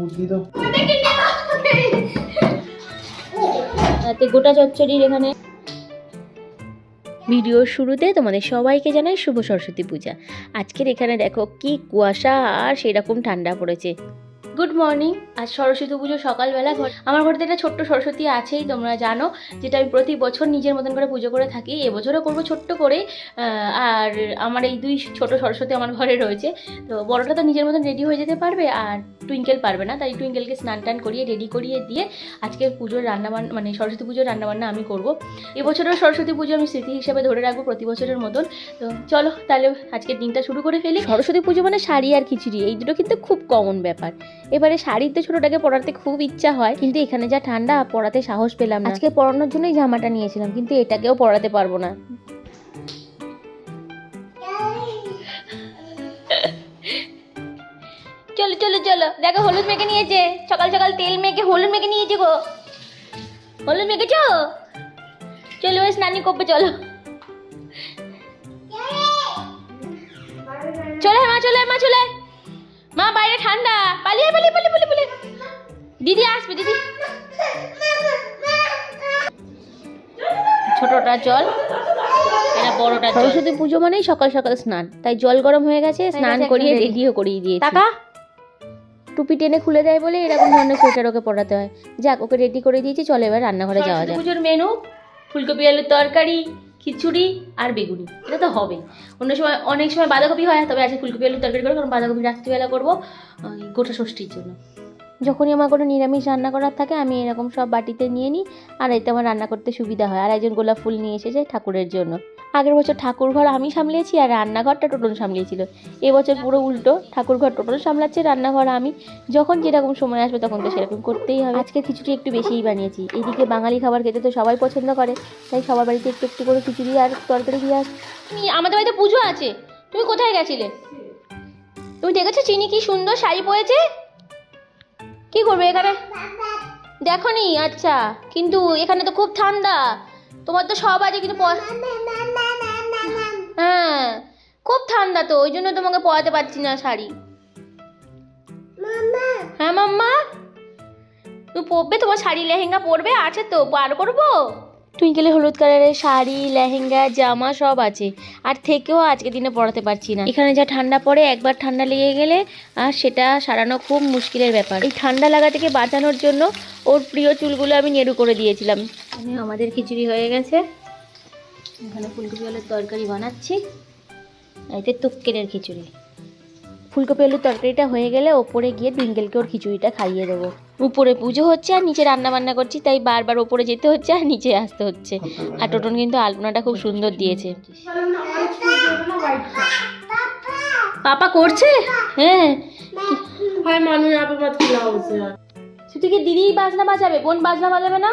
বুদ্ধি গোটা চচ্চড়ির এখানে ভিডিওর শুরুতে তোমাদের সবাইকে জানাই শুভ সরস্বতী পূজা। আজকের এখানে দেখো কি কুয়াশা আর সেরকম ঠান্ডা পড়েছে। গুড মর্নিং আজ সরস্বতী পুজো সকালবেলা। ঘর আমার ঘরে তো একটা ছোট্ট সরস্বতী আছেই তোমরা জানো যেটা আমি প্রতি বছর নিজের মতন করে পুজো করে থাকি। এবছরও করব ছোট্ট করে আর আমার এই দুই ছোট সরস্বতী আমার ঘরে রয়েছে। তো বড়টা তো নিজের মতন রেডি হয়ে যেতে পারবে আর টুইঙ্কেল পারবে না। তাই টুইঙ্কেলকে স্নান টান করিয়ে রেডি করিয়ে দিয়ে আজকে পুজোর রান্নাবান্না মানে সরস্বতী পুজোর রান্নাবান্না আমি করব। এবছরও সরস্বতী পুজো আমি স্মৃতি হিসাবে ধরে রাখব প্রতি বছরের মতন। তো চলো তাহলে আজকের দিনটা শুরু করে ফেলি। সরস্বতী পুজো মানে শাড়ি আর খিচুড়ি এই দুটো কিন্তু খুব কমন ব্যাপার। এবারে শাড়িতে ছোটোটাকে পরাতে খুব ইচ্ছা হয়, কিন্তু এখানে যা ঠান্ডা, পরাতে সাহস পেলাম না। আজকে পরানোর জন্যই জামাটা নিয়েছিলাম, কিন্তু এটাকেও পরাতে পারব না। চলো চলো চলো, দেখো হলুদ মেখে নিয়েছে। সকাল সকাল তেল মেখে হলুদ মেখে নিয়েছে গো। হলুদ মেখেছ? চলো স্নানি করবে, চলো। চলে মা চলে মা চলে। মা বাইরে ঠান্ডা। পালিয়ে পালিয়ে পালিয়ে পালিয়ে পালিয়ে। দিদি আসবে দিদি। ছোটটা জল এটা বড়টা সরস্বতী পুজো মানেই সকাল সকাল স্নান। তাই জল গরম হয়ে গেছে স্নান করিয়ে রেডিও করিয়ে দিয়েছি। টাকা টুপি টেনে খুলে দেয় বলে এরকম ধরনের সোয়েটার ওকে পরাতে হয়। যাক ওকে রেডি করে দিয়েছি চলো এবার রান্নাঘরে যাওয়া যায় পুজোর মেনু ফুলকপি আলুর তরকারি খিচুড়ি আর বেগুনি। এটা তো হবে অন্য সময়, অনেক সময় বাঁধাকপি হয়, তবে আজকে ফুলকপি আলু তরকারি করব, কারণ বাঁধাকপি রাত্রিবেলা করব গোটা ষষ্ঠীর জন্য। যখনই আমার কোনো নিরামিষ রান্না করার থাকে, আমি এরকম সব বাটিতে নিয়ে নিই, আর এতে আমার রান্না করতে সুবিধা হয়। আর একজন গোলাপ ফুল নিয়ে এসেছে ঠাকুরের জন্য। আগের বছর ঠাকুর ঘর আমি সামলিয়েছি আর রান্নাঘরটা টোটল সামলিয়েছিল। এবছর পুরো উল্টো ঠাকুর ঘর টোটল সামলাচ্ছে, রান্নাঘর আমি। যখন যেরকম সময় আসবে তখন তো সেরকম করতেই হবে। আজকে খিচুড়ি একটু বেশিই বানিয়েছি। এদিকে বাঙালি খাবার খেতে তো সবাই পছন্দ করে, তাই সবার বাড়িতে একটু একটু করে খিচুড়ি আর তরকারি দিয়ে আস আমাদের বাড়িতে পুজো আছে? তুমি কোথায় গেছিলে? তুমি দেখেছ চিনি কি সুন্দর শাড়ি পরেছে? কি করবে এখানে? দেখো নি আচ্ছা। কিন্তু এখানে তো খুব ঠান্ডা। তোমার তো সব আছে, কিন্তু হ্যাঁ খুব ঠান্ডা তো ওই জন্য তোমাকে পরাতে পারছি না শাড়ি। হ্যাঁ মাম্মা? তুমি পরবে তোমার শাড়ি লেহেঙ্গা পরবে আছে তো বার করব? টুইঙ্কেলে হলুদ কালারের শাড়ি লেহেঙ্গা জামা সব আছে। আর থেকেও আজকে দিনে পরাতে পারছি না। এখানে যা ঠান্ডা পড়ে একবার ঠান্ডা লেগে গেলে আর সেটা সারানো খুব মুশকিলের ব্যাপার। এই ঠান্ডা লাগা থেকে বাঁচানোর জন্য ওর প্রিয় চুলগুলো আমি নেড়ু করে দিয়েছিলাম। আমাদের খিচুড়ি হয়ে গেছে। এখানে ফুলকপি আলুর তরকারি বানাচ্ছি। এতে তুক্কেরের খিচুড়ি। ফুলকপি আলুর তরকারিটা হয়ে গেলে ওপরে গিয়ে টুইঙ্কেলকে ওর খিচুড়িটা খাইয়ে দেবো। উপরে পুজো হচ্ছে আর নিচে রান্না বান্না করছি তাই বারবার ওপরে যেতে হচ্ছে আর নিচে আসতে হচ্ছে। আর টোটন কিন্তু আলপনাটা খুব সুন্দর দিয়েছে। পাপা করছে? হ্যাঁ। হয় মানুষ আবার দিদি বাজনা বাজাবে? বোন বাজনা বাজাবে না?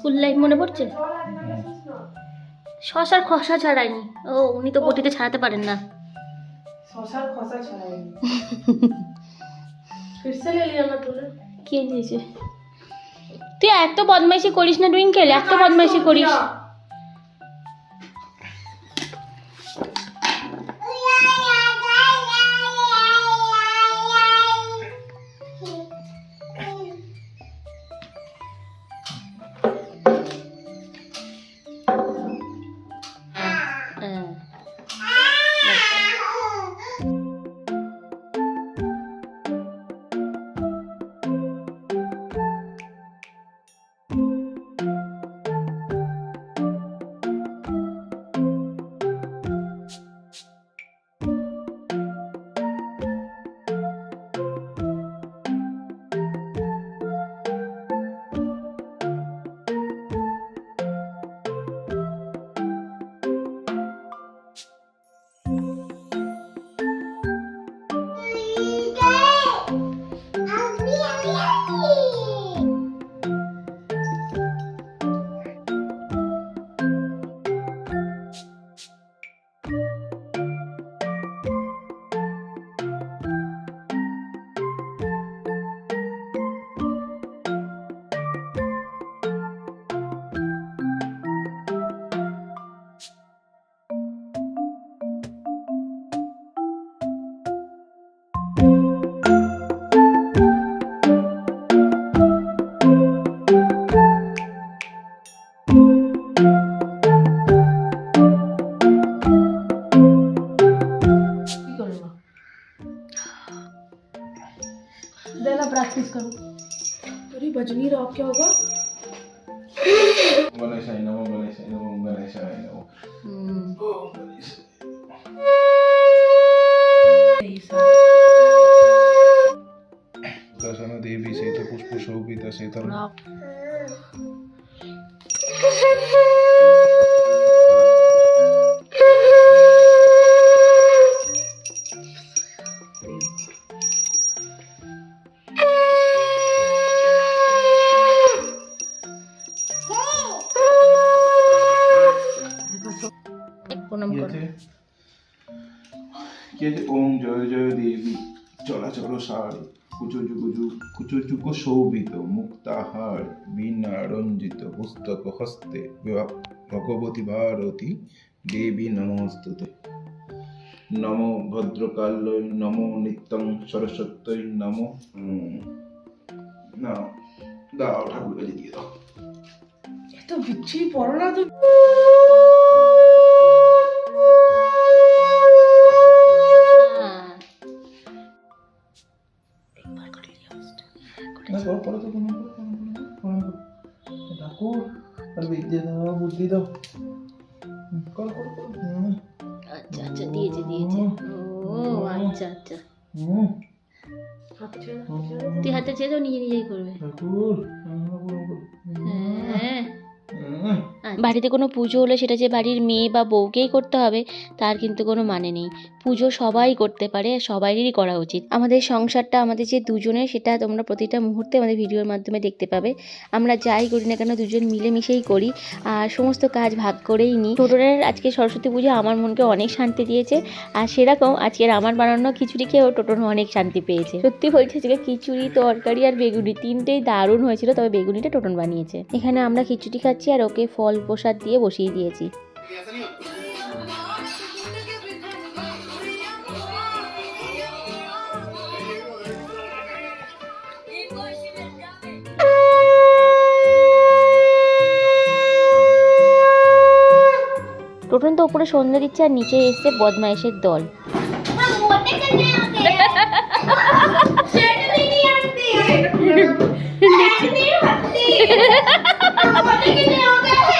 স্কুল লাইফ মনে পড়ছে? শশার খসা ছাড়ায়নি। ও উনি তো বটিতে ছাড়াতে পারেন না। শশার খসা ছাড়ায়নি। কে তুই এত বদমাইশি করিস না ডুইঙ্কেল এত বদমাইশি করিস। करूँ। अरे बज नहीं रहा क्या होगा? देवी से तो कुछ कुछ होगी तो से तो हाँ। যে ওম জয় জয় দেবী, চলাচল সার কুচযুগুজু কুচযুগ শৌভিত, মুক্তাহার, বিনারঞ্জিত, পুস্তক হস্তে ভগবতী ভারতী, দেবী নমস্তুতে। নম ভদ্রকাল্যই নম নিত্যং সরস্বত্যই নম। না দাও ঠাকুরকে দিয়ে দাও এত বিচ্ছিরি পড়ো না তুমি ঠাকুর বিদ্যা দাও বুদ্ধি দাও। করো আচ্ছা আচ্ছা দিয়েছে দিয়েছে। ও আচ্ছা আচ্ছা। তুই হাতে ছেড়ে নিজে নিজেই করবে। ঠাকুর বাড়িতে কোনো পুজো হলে সেটা যে বাড়ির মেয়ে বা বউকেই করতে হবে, তার কিন্তু কোনো মানে নেই। পুজো সবাই করতে পারে, সবাইয়েরই করা উচিত। আমাদের সংসারটা, আমাদের যে দুজনের, সেটা তোমরা প্রতিটা মুহূর্তে আমাদের ভিডিওর মাধ্যমে দেখতে পাবে। আমরা যাই করি না কেন, দুজন মিলেমিশেই করি। আর সমস্ত কাজ ভাগ করেই নিই। টোটোরের আজকে সরস্বতী পুজো আমার মনকে অনেক শান্তি দিয়েছে। আর সেরকম আজকের আমার বানানো খিচুড়ি খেয়েও টোটোর অনেক শান্তি পেয়েছে। সত্যি বলছি আজকে খিচুড়ি, তরকারি আর বেগুনি তিনটেই দারুণ হয়েছিল, তবে বেগুনিটা টোটন বানিয়েছে। এখানে আমরা খিচুড়ি খাচ্ছি আর ওকে ফল প্রসাদ দিয়ে বসিয়ে দিয়েছি। টোটন তো উপরে সন্ধ্যা দিচ্ছে আর নিচে এসছে বদমাইশের দল।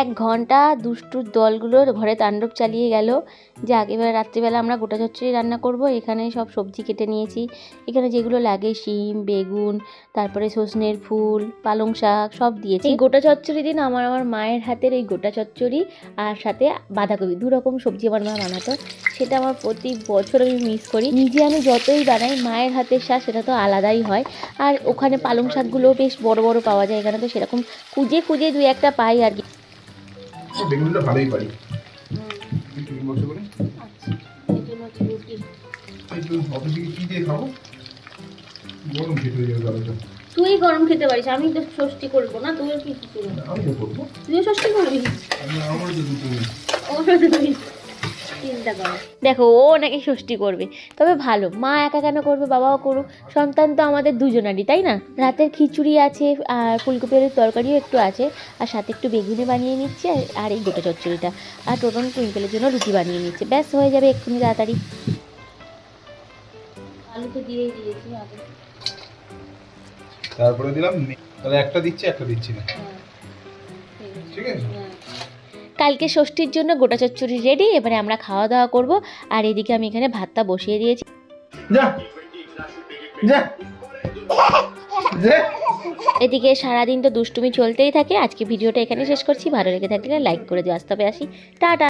এক ঘণ্টা দুষ্টুর দলগুলোর ঘরে তাণ্ডব চালিয়ে গেল। যাক এবার রাত্রিবেলা আমরা গোটা চচ্চড়ি রান্না করব এখানে সব সবজি কেটে নিয়েছি। এখানে যেগুলো লাগে শিম, বেগুন, তারপরে সজনের ফুল, পালং শাক সব দিয়েছি। গোটা চচ্চড়ি দিন আমার আমার মায়ের হাতের এই গোটা চচ্চড়ি আর সাথে বাঁধাকপি, দু রকম সবজি আমার মা বানাতো। সেটা আমার প্রতি বছর আমি মিস করি। নিজে আমি যতই বানাই, মায়ের হাতের শাক সেটা তো আলাদাই হয়। আর ওখানে পালং শাকগুলোও বেশ বড় বড় পাওয়া যায়, এখানে তো সেরকম খুঁজে খুঁজে দুই একটা পাই আর কি। বেগুনটা ভালোই পারি। একটু বসে করে অফিসে কি দিয়ে খাব? গরম খেতে হয়ে যাবে তাহলে তুই গরম খেতে পারিস আমি তো ষষ্ঠী করব না তুইও কি করবি। তুইও ষষ্ঠী করবি? আমার তো দুটো। ওরা দুই চিন্তা করো। দেখো ও নাকি ষষ্ঠী করবে। তবে ভালো মা একা কেন করবে বাবাও করুক। সন্তান তো আমাদের দুজনারই তাই না? রাতের খিচুড়ি আছে আর ফুলকপি আলুর তরকারিও একটু আছে আর সাথে একটু বেগুনি বানিয়ে নিচ্ছে আর- এই গোটা চচ্চড়িটা। আর টোটন টুইঙ্কেলের জন্য রুটি বানিয়ে নিচ্ছে। ব্যাস হয়ে যাবে এক্ষুনি তাড়াতাড়ি। আলু তো দিয়েই দিয়েছি আগে তারপরে দিলাম তাহলে একটা দিচ্ছি একটা দিচ্ছি না। হ্যাঁ। ঠিক আছে? কালকে ষষ্ঠীর জন্য গোটা চচ্চড়ি রেডি এবারে আমরা খাওয়া দাওয়া করব। আর এদিকে আমি এখানে ভাতটা বসিয়ে দিয়েছি। এদিকে সারাদিন তো দুষ্টুমি চলতেই থাকে। আজকে ভিডিওটা এখানে শেষ করছি। ভালো লেগে থাকলে লাইক করে দিও। আসতে হবে আসি। টাটা।